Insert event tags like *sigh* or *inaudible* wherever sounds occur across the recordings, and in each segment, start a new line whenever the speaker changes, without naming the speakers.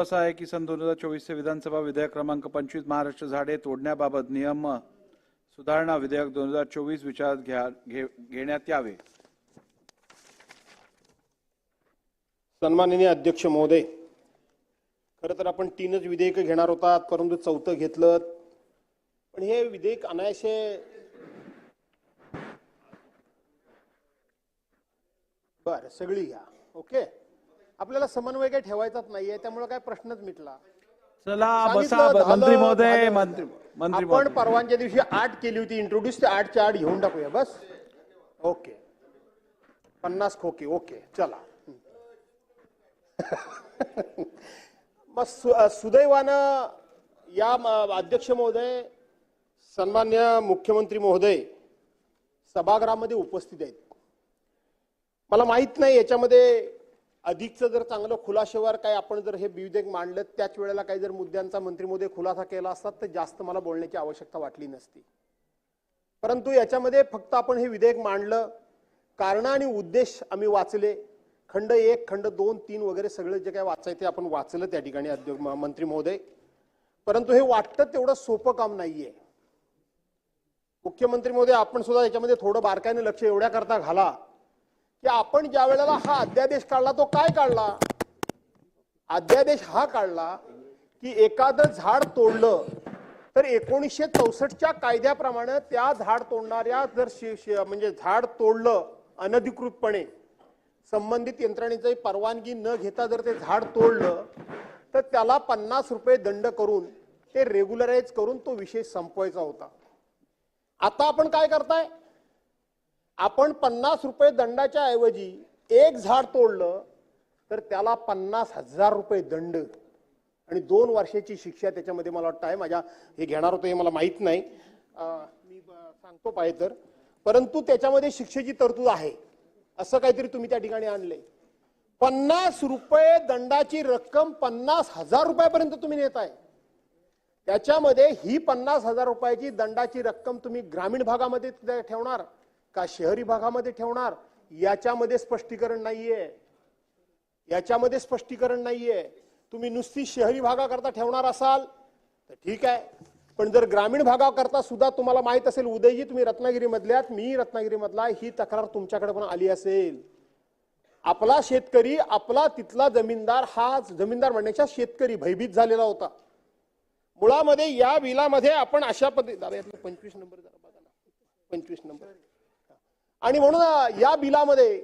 असा आहे की सन दोन हजार चोवीसचे विधानसभा विधेयक क्रमांक पंचवीस महाराष्ट्र झाडे तोडण्याबाबत नियम सुधारणा विधेयक दोन हजार चोवीस विचारात घ्या घेण्यात यावे.
सन्माननीय अध्यक्ष महोदय खरं तर आपण तीनच विधेयक घेणार होतात परंतु चौथं घेतलं. पण हे विधेयक अनायसे बर सगळी घ्या. ओके? आपल्याला समन्वय काही ठेवायचाच नाहीये त्यामुळे काय प्रश्नच मिटला.
चला बसा
सांगितलं, झालं,
मंत्री महोदय
झालं.
मंत्री मंत्री
आपण
महोदय.
परवानच्या दिवशी आठ केली होती इंट्रोड्यूस ते आठच्या आठ घेऊन टाकूया बस. ओके. पन्नास खोके ओके चला. *laughs* मग सु- अ, सुदैवानं या म- अध्यक्ष महोदय सन्मान्य मुख्यमंत्री महोदय सभागृहामध्ये उपस्थित आहेत. मला माहीत नाही याच्यामध्ये अधिकचं जर चांगलं खुलाशेवर काय आपण जर हे विधेयक मांडलं त्याच वेळेला काही जर मुद्द्यांचा मंत्री मोदी खुलासा केला असतात तर जास्त मला बोलण्याची आवश्यकता वाटली नसती. परंतु याच्यामध्ये फक्त आपण हे विधेयक मांडलं कारण आणि उद्देश आम्ही वाचले. खंड एक खंड दोन तीन वगैरे सगळं जे काय वाचायचं आपण वाचलं त्या ठिकाणी अध्यक्ष मंत्री महोदय. परंतु हे वाटतं तेवढं सोपं काम नाहीये. मुख्यमंत्री महोदय आपण सुद्धा याच्यामध्ये थोडं बारकाईने लक्ष एवढ्या करता घाला. की आपण ज्या वेळेला हा अध्यादेश काढला तो काय काढला? अध्यादेश हा काढला की एखादं झाड तोडलं तर एकोणीसशे चौसष्टच्या कायद्याप्रमाणे त्या झाड तोडणाऱ्या जर म्हणजे झाड तोडलं अनधिकृतपणे संबंधित यंत्रणेची परवानगी न घेता जर ते झाड तोडलं तर त्याला पन्नास रुपये दंड करून ते रेग्युलराईज करून तो विषय संपवायचा होता. आता आपण काय करताय? आपण पन्नास रुपये दंडाच्या ऐवजी एक झाड तोडलं तर त्याला पन्नास हजार रुपये दंड. आणि दोन वर्षाची शिक्षा त्याच्यामध्ये मला वाटतं आहे. माझ्या हे घेणार होतं हे मला माहीत नाही. मी ब- सांगतो पाहिजे तर. परंतु त्याच्यामध्ये शिक्षेची तरतूद आहे. असं काहीतरी तुम्ही त्या ठिकाणी आणले पन्नास रुपये दंडाची रक्कम पन्नास हजार रुपयापर्यंत तुम्ही नेताय. त्याच्यामध्ये ही पन्नास हजार रुपयाची दंडाची रक्कम तुम्ही ग्रामीण भागामध्ये ठेवणार. का शहरी भागामध्ये ठेवणार? याच्यामध्ये स्पष्टीकरण नाहीये. याच्यामध्ये स्पष्टीकरण नाहीये. तुम्ही नुसती शहरी भागाकरता ठेवणार असाल तर ठीक आहे. पण जर ग्रामीण भागाकरता सुद्धा तुम्हाला माहीत असेल उदयजी तुम्ही रत्नागिरी मधल्यात मी रत्नागिरीमधला ही तक्रार तुमच्याकडे पण आली असेल. आपला शेतकरी आपला तिथला जमीनदार हा जमीनदार म्हणण्याच्या शेतकरी भयभीत झालेला होता. मुळामध्ये या बिलामध्ये आपण अशा पद्धती दादा यातलं पंचवीस नंबर जरा बघा ना. पंचवीस नंबर. आणि म्हणून या बिलामध्ये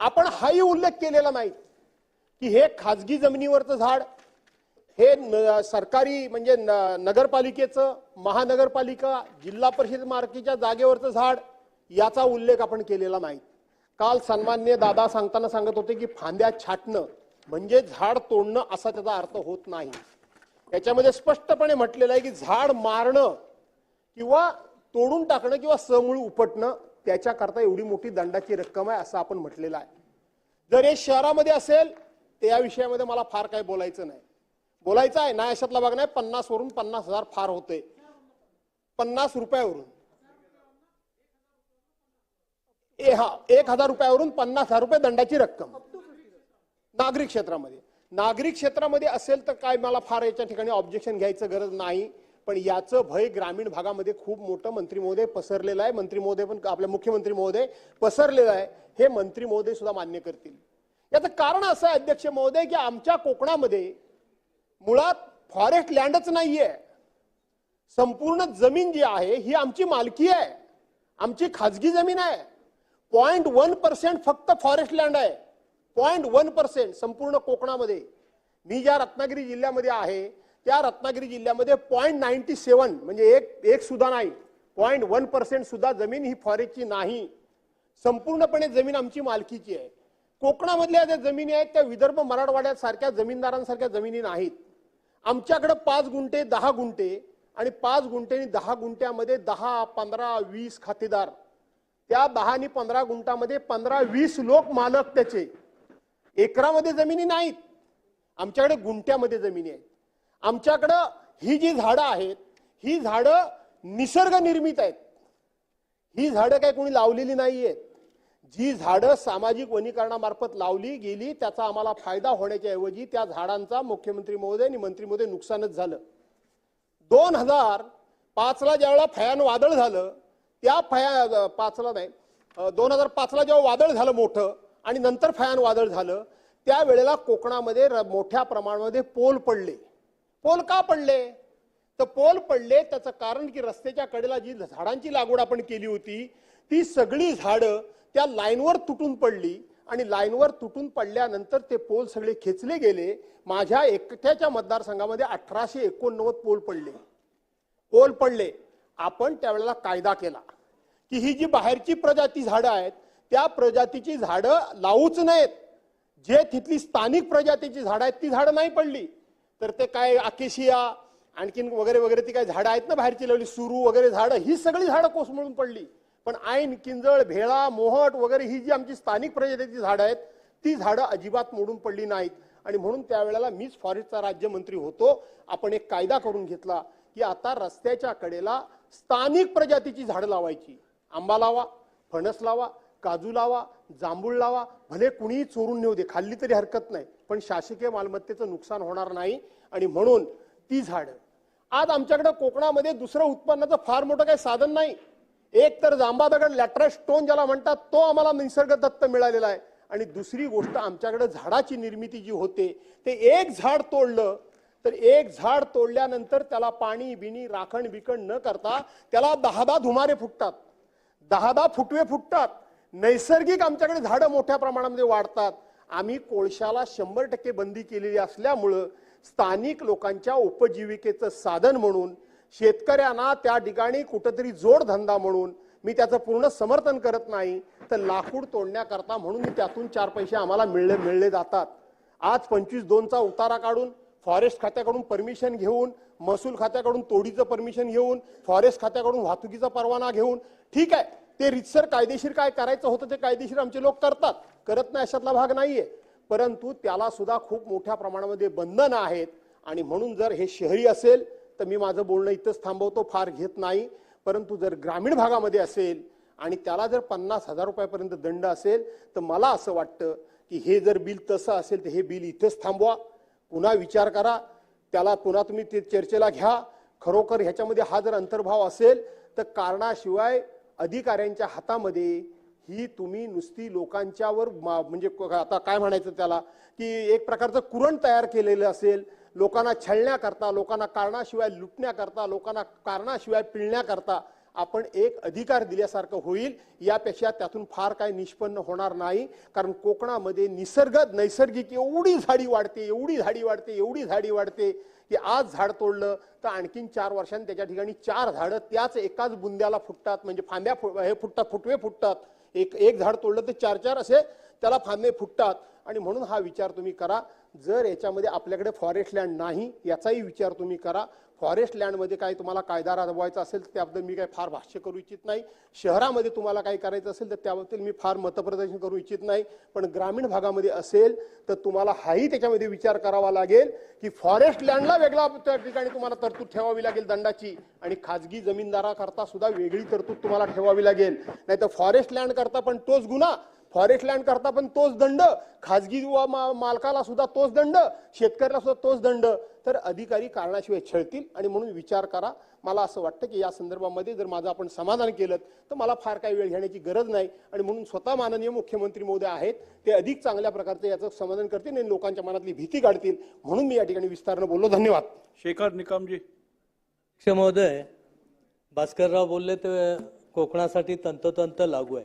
आपण हाही उल्लेख केलेला नाही की हे खाजगी जमिनीवरचं झाड हे न- सरकारी म्हणजे न- नगरपालिकेचं महानगरपालिका जिल्हा परिषद मार्कीच्या जागेवरचं झाड याचा उल्लेख आपण केलेला नाही. काल सन्मान्य दादा सांगताना सांगत होते की फांद्या छाटणं म्हणजे झाड तोडणं असा त्याचा अर्थ होत नाही. याच्यामध्ये स्पष्टपणे म्हटलेलं आहे की झाड मारणं किंवा तोडून टाकणं किंवा समूळ उपटणं त्याच्याकरता एवढी मोठी दंडाची रक्कम आहे असं आपण म्हटलेलं आहे. जर हे शहरामध्ये असेल तर या विषयामध्ये मला फार काही बोलायचं नाही. बोलायचं आहे ना अशातला भाग नाही पन्नास वरून पन्नास हजार फार होते पन्नास रुपयावरून. ए हा एक हजार रुपयावरून पन्नास हजार रुपये दंडाची रक्कम. नागरिक क्षेत्रामध्ये. नागरिक क्षेत्रामध्ये असेल तर काय मला फार याच्या ठिकाणी ऑब्जेक्शन घ्यायचं गरज नाही. पण याचं भय ग्रामीण भागामध्ये खूप मोठं मंत्री महोदय पसरलेलं आहे. मंत्री महोदय पण आपल्या मुख्यमंत्री महोदय पसरलेलं आहे. हे मंत्री महोदय सुद्धा मान्य करतील. याचं कारण असं आहे अध्यक्ष महोदय की आमच्या कोकणामध्ये मुळात फॉरेस्ट लँडच नाहीये. संपूर्ण जमीन जी आहे ही आमची मालकी आहे. आमची खाजगी जमीन आहे. पॉइंट वन पर्सेंट फक्त फॉरेस्ट लँड आहे. पॉईंट वन पर्सेंट संपूर्ण कोकणामध्ये. मी ज्या रत्नागिरी जिल्ह्यामध्ये आहे त्या रत्नागिरी जिल्ह्यामध्ये पॉईंट नाईन्टी सेवन म्हणजे एक एक सुद्धा नाही. पॉईंट वन पर्सेंट सुद्धा जमीन ही फॉरेस्टची नाही. संपूर्णपणे जमीन आमची मालकीची आहे. कोकणामधल्या ज्या जमिनी आहेत त्या विदर्भ मराठवाड्यासारख्या जमीनदारांसारख्या जमिनी नाहीत. आमच्याकडे पाच गुंठे दहा गुंठे आणि पाच गुंठे आणि दहा गुंठ्यामध्ये दहा पंधरा वीस खातेदार. त्या दहा आणि पंधरा गुंठामध्ये पंधरा वीस लोक मालक त्याचे. एकरामध्ये जमिनी नाहीत. आमच्याकडे गुंठ्यामध्ये जमिनी आहेत. आमच्याकडं ही जी झाडं आहेत ही झाडं निसर्ग निर्मित आहेत. ही झाडं काही कोणी लावलेली नाही आहेत जी झाडं सामाजिक वनीकरणामार्फत लावली गेली त्याचा आम्हाला फायदा होण्याच्या ऐवजी त्या झाडांचा मुख्यमंत्री महोदय आणि मंत्री महोदय नुकसानच झालं. दोन हजार पाचला ज्यावेळेला फयान वादळ झालं त्या फया पाचला नाही दोन हजार पाचला जेव्हा वादळ झालं मोठं आणि नंतर फयान वादळ झालं त्यावेळेला कोकणामध्ये र- मोठ्या प्रमाणामध्ये पोल पडले. पोल का पडले? तर पोल पडले त्याचं कारण की रस्त्याच्या कडेला जी झाडांची लागवड आपण केली होती ती सगळी झाडं त्या लाईनवर तुटून पडली आणि लाईनवर तुटून पडल्यानंतर ते पोल सगळे खेचले गेले. माझ्या एकट्याच्या मतदारसंघामध्ये अठराशे एकोणनव्वद पोल पडले. पोल पडले. आपण त्यावेळेला कायदा केला की ही जी बाहेरची प्रजाती झाडं आहेत त्या प्रजातीची झाडं लावूच नयेत. जे तिथली स्थानिक प्रजातीची झाडं आहेत ती झाडं नाही पडली. तर ते काय आकेशिया आणखीन वगैरे वगैरे ती काय झाडं आहेत ना बाहेरची लावली सुरू वगैरे झाडं ही सगळी झाडं कोसमळून पडली. पण ऐन किंजळ भेळा मोहट वगैरे ही जी आमची स्थानिक प्रजातीची झाडं आहेत ती झाडं अजिबात मोडून पडली नाहीत. आणि म्हणून त्यावेळेला मीच फॉरेस्टचा राज्यमंत्री होतो. आपण एक कायदा करून घेतला की आता रस्त्याच्या कडेला स्थानिक प्रजातीची झाडं लावायची. आंबा लावा फणस लावा काजू लावा जांभूळ लावा भले कुणीही चोरून नेऊ दे खाल्ली तरी हरकत नाही पण शासकीय मालमत्तेचं नुकसान होणार नाही आणि म्हणून ती झाडं. आज आमच्याकडे कोकणामध्ये दुसरं उत्पन्नाचं फार मोठं काही साधन नाही. एक तर जांबा दगड लॅटरस स्टोन ज्याला म्हणतात तो आम्हाला निसर्गदत्त मिळालेला आहे. आणि दुसरी गोष्ट आमच्याकडे झाडाची निर्मिती जी होते ते एक झाड तोडलं तर एक झाड तोडल्यानंतर त्याला पाणी बिणी राखण बिकण न करता त्याला दहा दहा धुमारे फुटतात. दहा दहा फुटवे फुटतात. नैसर्गिक आमच्याकडे झाडं मोठ्या प्रमाणामध्ये वाढतात. आम्ही कोळशाला शंभर टक्के बंदी केलेली असल्यामुळं स्थानिक लोकांच्या उपजीविकेचं साधन म्हणून शेतकऱ्यांना त्या ठिकाणी कुठंतरी जोडधंदा म्हणून मी त्याचं पूर्ण समर्थन करत नाही. तर लाकूड तोडण्याकरता म्हणून मी त्यातून चार पैसे आम्हाला मिळले मिळले जातात. आज पंचवीस दोनचा उतारा काढून फॉरेस्ट खात्याकडून परमिशन घेऊन महसूल खात्याकडून तोडीचं परमिशन घेऊन फॉरेस्ट खात्याकडून वाहतुकीचा परवाना घेऊन ठीक आहे. ते रितसर कायदेशीर काय करायचं होतं ते कायदेशीर आमचे लोक करतात. करत नाही अशातला भाग नाहीये. परंतु त्याला सुद्धा खूप मोठ्या प्रमाणामध्ये बंधनं आहेत. आणि म्हणून जर हे शहरी असेल तर मी माझं बोलणं इथंच थांबवतो फार घेत नाही. परंतु जर ग्रामीण भागामध्ये असेल आणि त्याला जर पन्नास हजार रुपयापर्यंत दंड असेल तर मला असं वाटतं की हे जर बिल तसं असेल तर हे बिल इथंच थांबवा. पुन्हा विचार करा. त्याला पुन्हा तुम्ही ते चर्चेला घ्या. खरोखर ह्याच्यामध्ये हा जर अंतर्भाव असेल तर कारणाशिवाय अधिकाऱ्यांच्या हातामध्ये ही तुम्ही नुसती लोकांच्यावर मा- म्हणजे क- आता काय म्हणायचं त्याला की एक प्रकारचं कुरण तयार केलेलं असेल लोकांना छळण्याकरता लोकांना कारणाशिवाय लुटण्याकरता लोकांना कारणाशिवाय पिळण्याकरता आपण एक अधिकार दिल्यासारखं होईल यापेक्षा त्यातून फार काय निष्पन्न होणार नाही. कारण कोकणामध्ये निसर्ग नैसर्गिक एवढी झाडी वाढते एवढी झाडी वाढते एवढी झाडी वाढते की आज झाड तोडलं तर आणखीन चार वर्षांनी त्याच्या ठिकाणी चार झाडं त्याच एकाच बुंद्याला फुटतात. म्हणजे फांद्या फु- हे फुटतात फुटवे फुटतात. एक एक झाड तोडलं तर चार चार असे त्याला फांदे फुटतात. आणि म्हणून हा विचार तुम्ही करा. जर याच्यामध्ये आपल्याकडे फॉरेस्ट लँड नाही याचाही विचार तुम्ही करा. फॉरेस्ट लँडमध्ये काही तुम्हाला कायदा राबवायचा असेल तर त्याबद्दल मी काही फार भाष्य करू इच्छित नाही. शहरामध्ये तुम्हाला काही करायचं असेल तर त्याबद्दल मी फार मतप्रदर्शन करू इच्छित नाही. पण ग्रामीण भागामध्ये असेल तर तुम्हाला हाही त्याच्यामध्ये विचार करावा लागेल की फॉरेस्ट लँडला वेगळा त्या ठिकाणी तुम्हाला तरतूद ठेवावी लागेल दंडाची आणि खाजगी जमीनदाराकरता सुद्धा वेगळी तरतूद तुम्हाला ठेवावी लागेल. नाही तर फॉरेस्ट लँड करता पण तोच गुन्हा फॉरेस्ट लँड करता पण तोच दंड खाजगी मालकाला सुद्धा तोच दंड शेतकऱ्याला सुद्धा तोच दंड. तर अधिकारी कारणाशिवाय छळतील आणि म्हणून विचार करा. मला असं वाटतं की या संदर्भामध्ये जर माझं आपण समाधान केलं तर मला फार काही वेळ घेण्याची गरज नाही. आणि म्हणून स्वतः माननीय मुख्यमंत्री महोदय आहेत ते अधिक चांगल्या प्रकारचं याचं समाधान करतील आणि लोकांच्या मनातली भीती काढतील म्हणून मी या ठिकाणी विस्तारानं बोललो. धन्यवाद.
शेखर निकमजी.
महोदय भास्करराव बोलले ते कोकणासाठी तंतोतंत लागू आहे.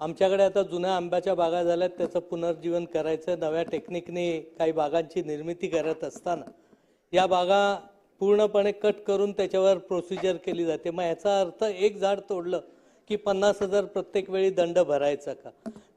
आमच्याकडे आता जुन्या आंब्याच्या बागा झाल्यात त्याचं पुनर्जीवन करायचं नव्या टेक्निकने काही बागांची निर्मिती करत असताना. या बागा पूर्णपणे कट करून त्याच्यावर प्रोसिजर केली जाते. मग याचा अर्थ एक झाड तोडलं की पन्नास हजार प्रत्येक वेळी दंड भरायचा का?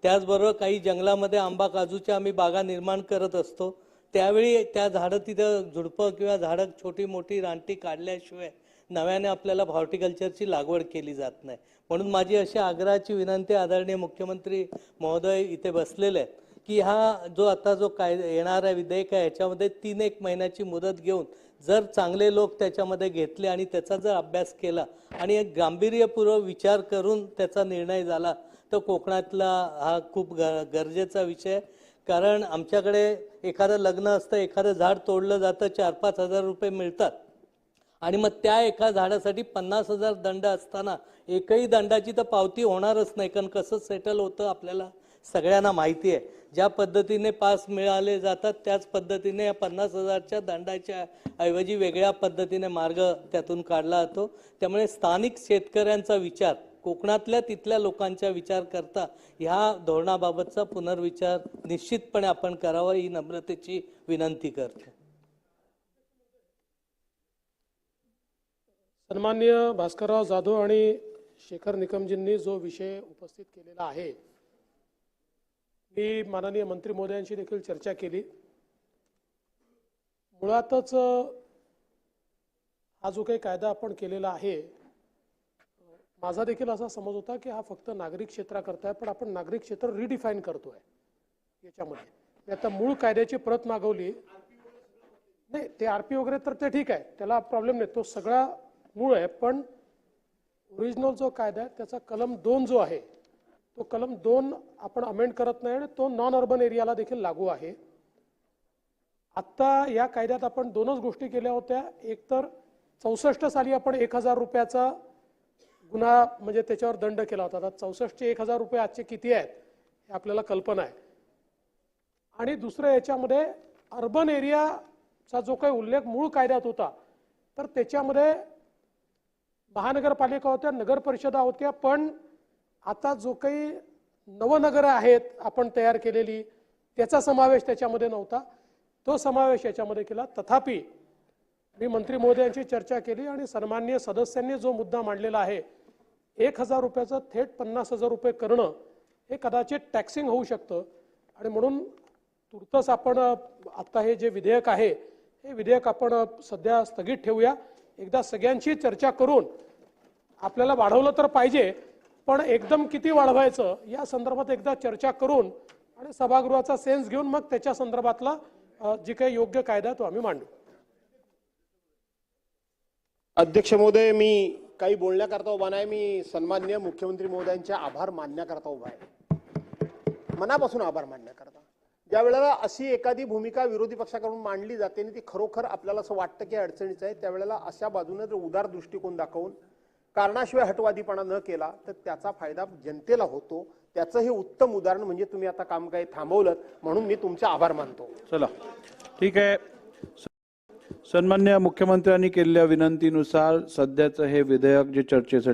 त्याचबरोबर काही जंगलामध्ये आंबा काजूच्या आम्ही बागा निर्माण करत असतो. त्यावेळी त्या झाडं तिथं झुडपं किंवा झाडं छोटी मोठी रानटी काढल्याशिवाय नव्याने आपल्याला हॉर्टिकल्चरची लागवड केली जात नाही. म्हणून माझी अशी आग्रहाची विनंती आदरणीय मुख्यमंत्री महोदय इथे बसलेले आहेत की हा जो आता जो काय येणारा विधेयक आहे याच्यामध्ये तीन एक महिन्याची मुदत घेऊन जर चांगले लोक त्याच्यामध्ये घेतले आणि त्याचा जर अभ्यास केला आणि एक गांभीर्यपूर्वक विचार करून त्याचा निर्णय झाला तर कोकणातला हा खूप ग- गरजेचा विषय कारण आमच्याकडे एखादं लग्न असतं एखादं झाड तोडलं जातं चार पाच हजार रुपये मिळतात. आणि मग त्या एका झाडासाठी पन्नास हजार दंड असताना एकही दंडाची तर पावती होणारच नाही. कारण कसं सेटल होतं आपल्याला? सगळ्यांना माहिती आहे. ज्या पद्धतीने पास मिळाले जातात त्याच पद्धतीने या पन्नास हजारच्या दंडाच्या ऐवजी वेगळ्या पद्धतीने मार्ग त्यातून काढला जातो. त्यामुळे स्थानिक शेतकऱ्यांचा विचार कोकणातल्या तिथल्या लोकांचा विचार करता ह्या धोरणाबाबतचा पुनर्विचार निश्चितपणे आपण करावा ही नम्रतेची विनंती करतो.
सन्मान्य भास्करराव जाधव आणि शेखर निकमजींनी जो विषय उपस्थित केलेला आहे मी माननीय मंत्री महोदयांशी देखील चर्चा केली. मुळातच हा जो काही कायदा आपण केलेला आहे माझा देखील असा समज होता की हा फक्त नागरिक क्षेत्राकरता आहे पण आपण नागरिक क्षेत्र रिडिफाईन करतोय याच्यामध्ये. मी आता मूळ कायद्याची प्रत मागवली. नाही ते आरपी वगैरे तर ते ठीक आहे त्याला प्रॉब्लेम नाही. तो सगळा मूळ आहे पण ओरिजिनल जो कायदा आहे त्याचा कलम दोन जो आहे तो कलम दोन आपण अमेंड करत नाही आणि तो नॉन अर्बन एरियाला देखील लागू आहे. आत्ता या कायद्यात आपण दोनच गोष्टी केल्या होत्या. एक तर चौसष्ट साली आपण एक हजार रुपयाचा गुन्हा म्हणजे त्याच्यावर दंड केला होता. आता चौसष्टचे एक हजार रुपये आजचे किती आहेत हे आपल्याला कल्पना आहे. आणि दुसरं याच्यामध्ये अर्बन एरियाचा जो काही उल्लेख मूळ कायद्यात होता तर त्याच्यामध्ये महानगरपालिका होत्या नगर परिषदा होत्या पण आता जो काही नवनगरं आहेत आपण तयार केलेली त्याचा समावेश त्याच्यामध्ये नव्हता. तो समावेश याच्यामध्ये केला. तथापि मी मंत्री महोदयांची चर्चा केली आणि सन्मान्य सदस्यांनी जो मुद्दा मांडलेला आहे एक हजार रुपयाचं थेट पन्नास हजार रुपये करणं हे कदाचित टॅक्सिंग होऊ शकतं. आणि म्हणून तुर्तच आपण आत्ता हे जे विधेयक आहे हे विधेयक आपण सध्या स्थगित ठेवूया. एकदा सगळ्यांशी चर्चा करून आपल्याला वाढवलं तर पाहिजे पण एकदम किती वाढवायचं या संदर्भात एकदा चर्चा करून आणि सभागृहाचा सेन्स घेऊन मग त्याच्या संदर्भातला जी काही योग्य कायदा आहे तो आम्ही मांडू.
अध्यक्ष महोदय मी काही बोलण्याकरता उभा नाही मी सन्मान्य मुख्यमंत्री महोदयांचे आभार मानण्याकरता उभा आहे. मनापासून आभार मानण्याकरता. ज्या वेळेला अशी एखादी भूमिका विरोधी पक्षाकडून मांडली जाते आणि ती खरोखर आपल्याला असं वाटतं की अडचणीचं आहे त्यावेळेला अशा बाजूने जर उदार दृष्टिकोन दाखवून कारणाशिवाय हटवादीपणा न केला तर त्याचा फायदा जनतेला होतो. त्याचं हे उत्तम उदाहरण म्हणजे तुम्ही आता काम काही थांबवलं म्हणून मी तुमचे आभार मानतो.
चला. ठीक आहे. सन्मान्य मुख्यमंत्र्यांनी केलेल्या विनंतीनुसार सध्याचं हे विधेयक जे चर्चेसाठी